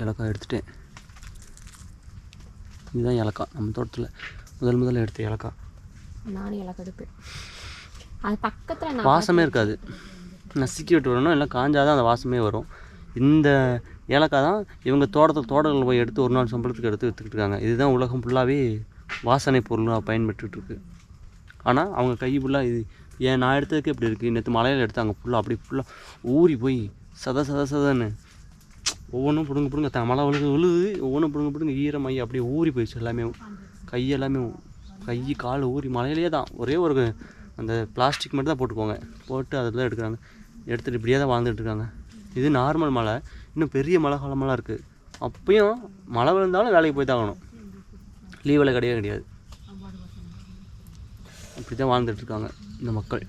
இலக்காய் எடுத்துட்டேன். இதுதான் இலக்காய் நம்ம தோட்டத்தில் முதல் முதல்ல எடுத்த இலக்காய் நானும் இலக்காய் எடுப்பேன். அது பக்கத்தில் வாசமே இருக்காது. நசுக்கி விட்டு வரணும் இல்லை காஞ்சாதான் அந்த வாசமே வரும். இந்த ஏலக்காய் தான் இவங்க தோட்டத்தை தோட்டங்கள் போய் எடுத்து ஒரு நாள் சம்பளத்துக்கு எடுத்து விற்றுக்கிட்டு இருக்காங்க. இதுதான் உலகம் ஃபுல்லாகவே வாசனை பொருளாக பயன்பட்டுருக்கு ஆனால் அவங்க கை ஃபுல்லாக இது ஏன் நான் எடுத்ததுக்கு இப்படி இருக்குது நேற்று மலையில் எடுத்தாங்க ஃபுல்லாக அப்படி ஃபுல்லாக ஊறி போய் சத சத சதன்னு. ஒவ்வொன்றும் பிடுங்க பிடுங்க த மழை விழுது விழுது ஒவ்வொன்றும் பிடுங்க பிடுங்க ஈரமாயி அப்படியே ஊறி போயிடுச்சு எல்லாமே. கை எல்லாமே கை கால் ஊறி மலையிலே தான். ஒரே ஒரு அந்த பிளாஸ்டிக் மட்டும் தான் போட்டுக்கோங்க. போட்டு அதில் தான் எடுக்கிறாங்க. எடுத்துகிட்டு இப்படியே தான் வாழ்ந்துட்டு இருக்காங்க. இது நார்மல் மழை இன்னும் பெரிய மழை காலமெல்லாம் இருக்குது அப்பயும் மழை விழுந்தாலும் வேலைக்கு போய் தான் ஆகணும். லீவில் கிடையவே கிடையாது. இப்படி தான் வாழ்ந்துட்டுருக்காங்க இந்த மக்கள்.